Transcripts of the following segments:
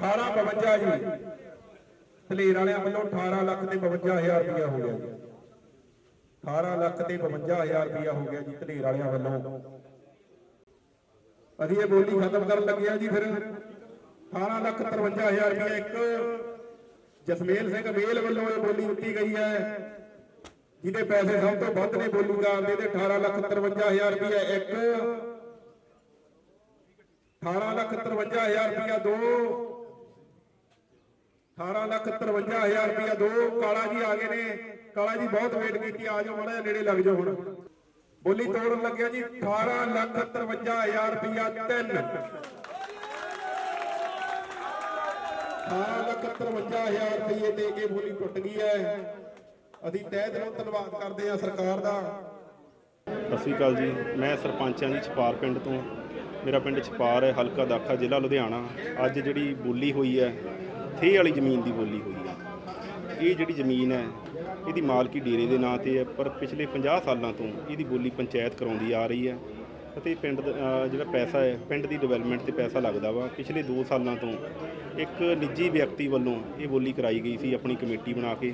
1852 ਜੀ। ਧਲੇਰ ਵਾਲਿਆਂ ਵੱਲੋਂ 18 ਲੱਖ ਤੇ 52000 ਰੁਪਇਆ ਹੋ ਗਿਆ ਜੀ। 18 ਲੱਖ ਤੇ 52000 ਰੁਪਇਆ ਹੋ ਗਿਆ ਜੀ ਧਲੇਰ ਵਾਲਿਆਂ ਵੱਲੋਂ। ਅਸੀਂ ਇਹ ਬੋਲੀ ਖਤਮ ਕਰਨ ਲੱਗੇ ਜੀ ਫਿਰ। 18 ਲੱਖ 53000 ਰੁਪਇਆ ਇੱਕ। ਜਸਮੇਲ ਸਿੰਘ ਮੇਲ ਵੱਲੋਂ ਇਹ ਬੋਲੀ ਦਿੱਤੀ ਗਈ ਹੈ। ਜਿਹਦੇ ਪੈਸੇ ਸਭ ਤੋਂ ਵੱਧ ਨੇ ਬੋਲੂਗਾ ਆਪਦੇ ਤੇ 18 ਲੱਖ 53000 ਰੁਪਇਆ ਇੱਕ। 18 ਲੱਖ 53000 ਰੁਪਇਆ ਦੋ। 18 ਲੱਖ 53000 ਰੁਪਇਆ ਦੋ ਕਾਲਾ ਜੀ ਆ ਗਏ ਨੇ। ਕਾਲਾ ਜੀ ਬਹੁਤ ਵੇਟ ਕੀਤੀ, ਆ ਜਾਓ ਮਾੜਾ ਨੇੜੇ ਲੱਗ ਜਾਓ ਹੁਣ। ਬੋਲੀ ਤੋੜਨ ਲੱਗਿਆ ਜੀ 18 ਲੱਖ 53000 ਰੁਪਇਆ ਤਿੰਨ। 18 ਲੱਖ 53000 ਰੁਪਏ ਦੇ ਕੇ ਬੋਲੀ ਟੁੱਟ ਗਈ ਹੈ। ਅਸੀਂ ਤਹਿ ਦਿਲੋਂ ਧੰਨਵਾਦ ਕਰਦੇ ਹਾਂ ਸਰਕਾਰ ਦਾ। ਸਤਿ ਸ਼੍ਰੀ ਅਕਾਲ ਜੀ। ਮੈਂ ਸਰਪੰਚਾਂ ਦੀ ਛਪਾਰ ਪਿੰਡ ਤੋਂ। ਮੇਰਾ ਪਿੰਡ ਛਪਾਰ ਹੈ, ਹਲਕਾ ਦਾਖਾ ਜ਼ਿਲ੍ਹਾ ਲੁਧਿਆਣਾ। ਅੱਜ ਜਿਹੜੀ ਬੋਲੀ ਹੋਈ ਹੈ ਥੇ ਵਾਲੀ ਜ਼ਮੀਨ ਦੀ ਬੋਲੀ ਹੋਈ ਹੈ ਇਹ ਜਿਹੜੀ ਜ਼ਮੀਨ ਹੈ ਇਹਦੀ ਮਾਲਕੀ ਡੇਰੇ ਦੇ ਨਾਂ ਤੇ ਹੈ ਪਰ ਪਿਛਲੇ 50 ਸਾਲਾਂ ਤੋਂ ਇਹਦੀ ਬੋਲੀ ਪੰਚਾਇਤ ਕਰਾਉਂਦੀ ਆ ਰਹੀ ਹੈ ਅਤੇ ਪਿੰਡ ਦਾ, ਜਿਹੜਾ ਪੈਸਾ ਹੈ ਪਿੰਡ ਦੀ ਡਿਵੈਲਪਮੈਂਟ ਤੇ ਪੈਸਾ ਲੱਗਦਾ ਵਾ। ਪਿਛਲੇ 2 ਸਾਲਾਂ ਤੋਂ ਇੱਕ ਨਿੱਜੀ ਵਿਅਕਤੀ ਵੱਲੋਂ ਇਹ ਬੋਲੀ ਕਰਾਈ ਗਈ ਸੀ ਆਪਣੀ ਕਮੇਟੀ ਬਣਾ ਕੇ।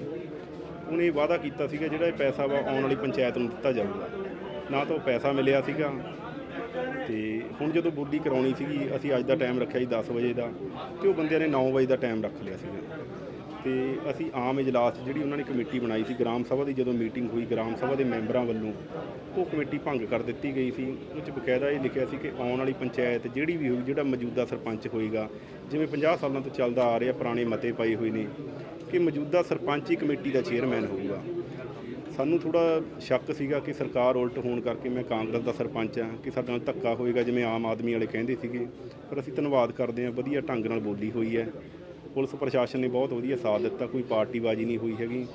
ਉਹਨੇ ਵਾਅਦਾ ਕੀਤਾ ਸੀਗਾ ਜਿਹੜਾ ਇਹ ਪੈਸਾ ਵਾ ਆਉਣ ਵਾਲੀ ਪੰਚਾਇਤ ਨੂੰ ਦਿੱਤਾ ਜਾਊਗਾ। ਨਾ ਤਾਂ ਉਹ ਪੈਸਾ ਮਿਲਿਆ ਸੀਗਾ ਤੇ ਹੁਣ ਜਦੋਂ ਬੋਲੀ ਕਰਾਉਣੀ ਸੀਗੀ, ਅਸੀਂ ਅੱਜ ਦਾ ਟਾਈਮ ਰੱਖਿਆ ਸੀ 10 ਵਜੇ ਦਾ ਤੇ ਉਹ ਬੰਦਿਆਂ ਨੇ 9 ਵਜੇ ਦਾ ਟਾਈਮ ਰੱਖ ਲਿਆ ਸੀਗਾ। ਤੇ ਅਸੀਂ ਆਮ ਇਜਲਾਸ ਜਿਹੜੀ ਉਹਨਾਂ ਨੇ ਕਮੇਟੀ ਬਣਾਈ ਸੀ, ਗ੍ਰਾਮ ਸਭਾ ਦੀ ਜਦੋਂ ਮੀਟਿੰਗ ਹੋਈ, ਗ੍ਰਾਮ ਸਭਾ ਦੇ ਮੈਂਬਰਾਂ ਵੱਲੋਂ, ਉਹ ਕਮੇਟੀ ਭੰਗ ਕਰ ਦਿੱਤੀ ਗਈ ਸੀ। ਉਹ 'ਚ ਬਕਾਇਦਾ ਇਹ ਲਿਖਿਆ ਸੀ ਕਿ ਆਉਣ ਵਾਲੀ ਪੰਚਾਇਤ ਜਿਹੜੀ ਵੀ ਹੋਈ ਜਿਹੜਾ ਮੌਜੂਦਾ ਸਰਪੰਚ ਹੋਏਗਾ, ਜਿਵੇਂ 50 ਸਾਲਾਂ ਤੋਂ ਚੱਲਦਾ ਆ ਰਿਹਾ, ਪੁਰਾਣੇ ਮਤੇ ਪਏ ਹੋਏ ਨੇ, ਕਿ ਮੌਜੂਦਾ ਸਰਪੰਚ ਹੀ ਕਮੇਟੀ ਦਾ ਚੇਅਰਮੈਨ ਹੋਊਗਾ। ਸਾਨੂੰ ਥੋੜਾ ਸ਼ੱਕ ਸੀਗਾ ਕਿ ਸਰਕਾਰ ਉਲਟ ਹੋਣ ਕਰਕੇ ਮੈਂ ਕਾਂਗਰਸ ਦਾ ਸਰਪੰਚ ਹਾਂ, ਕਿ ਸਾਡੇ ਨਾਲ ਧੱਕਾ ਹੋਏਗਾ ਜਿਵੇਂ ਆਮ ਆਦਮੀ ਵਾਲੇ ਕਹਿੰਦੇ ਸੀਗੇ। ਪਰ ਅਸੀਂ ਧੰਨਵਾਦ ਕਰਦੇ ਹਾਂ, ਵਧੀਆ ਢੰਗ ਨਾਲ ਬੋਲੀ ਹੋਈ ਹੈ। ਪੁਲਿਸ ਪ੍ਰਸ਼ਾਸਨ ਨੇ ਬਹੁਤ ਵਧੀਆ ਸਾਥ ਦਿੱਤਾ, ਕੋਈ ਪਾਰਟੀਬਾਜ਼ੀ ਨਹੀਂ ਹੋਈ ਹੈਗੀ।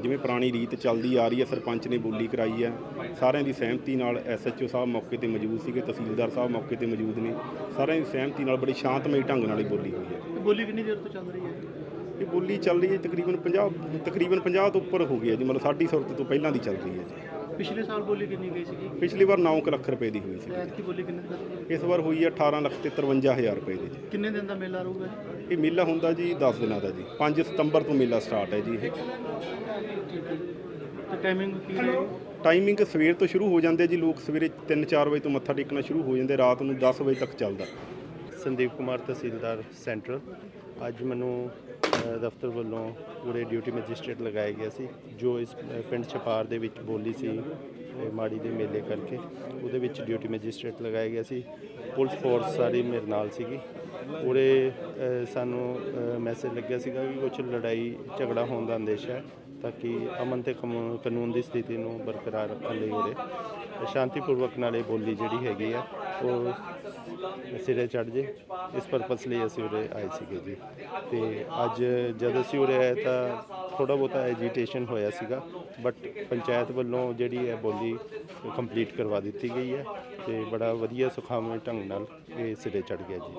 ਜਿਵੇਂ ਪੁਰਾਣੀ ਰੀਤ ਚੱਲਦੀ ਆ ਰਹੀ ਹੈ, ਸਰਪੰਚ ਨੇ ਬੋਲੀ ਕਰਾਈ ਹੈ। ਸਾਰਿਆਂ ਦੀ ਸਹਿਮਤੀ ਨਾਲ ਐਸਐਚਓ ਸਾਹਿਬ ਮੌਕੇ ਤੇ ਮੌਜੂਦ ਸੀਗੇ, ਤਹਿਸੀਲਦਾਰ ਸਾਹਿਬ ਮੌਕੇ ਤੇ ਮੌਜੂਦ ਨੇ। ਸਾਰਿਆਂ ਦੀ ਸਹਿਮਤੀ ਨਾਲ ਬੜੀ ਸ਼ਾਂਤਮਈ ਢੰਗ ਨਾਲ ਹੀ ਬੋਲੀ ਹੋਈ ਹੈ। ਬੋਲੀ ਕਿੰਨੀ ਦੇਰ ਤੋਂ ਚੱਲ ਰਹੀ ਹੈ? ਇਹ ਬੋਲੀ ਚੱਲ ਰਹੀ ਹੈ ਤਕਰੀਬਨ 50 ਤਕਰੀਬਨ 50 ਤੋਂ ਉੱਪਰ ਹੋ ਗਈ ਹੈ ਜੀ ਮਤਲਬ ਸਾਡੀ ਸੁਰਤ ਤੋਂ ਪਹਿਲਾਂ ਦੀ ਚੱਲ ਰਹੀ ਹੈ ਜੀ। ਪਿਛਲੇ ਸਾਲ ਬੋਲੀ ਕਿੰਨੀ ਗਈ ਸੀਗੀ? ਪਿਛਲੀ ਵਾਰ 9 ਲੱਖ ਰੁਪਏ ਦੀ ਹੋਈ ਸੀ। ਐਤਕੀ ਬੋਲੀ ਕਿੰਨੇ ਦੀ? ਇਸ ਵਾਰ ਹੋਈ ਹੈ 18 ਲੱਖ ਤੇ 53000 ਰੁਪਏ ਦੀ ਜੀ। ਕਿੰਨੇ ਦਿਨ ਦਾ ਮੇਲਾ ਰਹੂਗਾ? ਜੀ? ਇਹ ਮੇਲਾ ਹੁੰਦਾ ਜੀ 10 ਦਿਨਾਂ ਦਾ ਜੀ 5 ਸਤੰਬਰ ਤੋਂ ਮੇਲਾ ਸਟਾਰਟ ਹੈ ਜੀ ਇਹ। ਤੇ ਟਾਈਮਿੰਗ ਕੀ ਰਹੇਗੀ ਟਾਈਮਿੰਗ ਸਵੇਰ ਤੋਂ ਸ਼ੁਰੂ ਹੋ ਜਾਂਦੇ ਜੀ ਲੋਕ ਸਵੇਰੇ 3-4 ਵਜੇ ਤੋਂ ਮੱਥਾ ਟੇਕਣਾ ਸ਼ੁਰੂ ਹੋ ਜਾਂਦੇ ਰਾਤ ਨੂੰ 10 ਵਜੇ ਤੱਕ ਚੱਲਦਾ। ਸੰਦੀਪ ਕੁਮਾਰ ਤਹਿਸੀਲਦਾਰ ਸੈਂਟਰਲ ਅੱਜ ਮੈਨੂੰ ਦਫ਼ਤਰ ਵੱਲੋਂ ਪੂਰੇ ਡਿਊਟੀ ਮੈਜਿਸਟ੍ਰੇਟ ਲਗਾਏ ਗਏ ਸੀ, ਜੋ ਇਸ ਪਿੰਡ ਛਪਾਰ ਦੇ ਵਿੱਚ ਬੋਲੀ ਸੀ ਮਾੜੀ ਦੇ ਮੇਲੇ ਕਰਕੇ, ਉਹਦੇ ਵਿੱਚ ਡਿਊਟੀ ਮੈਜਿਸਟ੍ਰੇਟ ਲਗਾਇਆ ਗਿਆ ਸੀ। ਪੁਲਿਸ ਫੋਰਸ ਸਾਰੀ ਮੇਰੇ ਨਾਲ ਸੀਗੀ। ਪੂਰੇ ਸਾਨੂੰ ਮੈਸੇਜ ਲੱਗਿਆ ਸੀਗਾ ਕਿ ਕੁਝ ਲੜਾਈ, ਝਗੜਾ ਹੋਣ ਦਾ ਅੰਦੇਸ਼ਾ ਹੈ, ਤਾਂ ਕਿ ਅਮਨ ਤੇ ਕਮੂ- ਕਾਨੂੰਨ ਦੀ ਸਥਿਤੀ ਨੂੰ ਬਰਕਰਾਰ ਰੱਖਣ ਲਈ ਉਰੇ। ਸ਼ਾਂਤੀਪੂਰਵਕ ਨਾਲ ਇਹ ਬੋਲੀ ਜਿਹੜੀ ਹੈਗੀ ਆ, ਉਹ ਸਿਰੇ ਚੜ ਜੇ। ਇਸ ਪਰਪਸ ਲਈ ਅਸੀਂ ਉਰੇ ਆਏ ਸੀਗੇ ਜੀ। ਤੇ ਅੱਜ ਜਦ ਅਸੀਂ ਉਰੇ ਆਏ ਤਾਂ ਥੋੜਾ ਬਹੁਤਾ ਐਜੀਟੇਸ਼ਨ ਹੋਇਆ ਸੀਗਾ ਬਟ ਪੰਚਾਇਤ ਵੱਲੋਂ ਜਿਹੜੀ ਹੈ ਬੋਲੀ ਕੰਪਲੀਟ ਕਰਵਾ ਦਿੱਤੀ ਗਈ ਹੈ ਤੇ ਬੜਾ ਵਧੀਆ ਸੁਖਾਵੇਂ ਢੰਗ ਨਾਲ ਇਹ ਸਿਰੇ ਚੜ ਗਿਆ ਜੀ।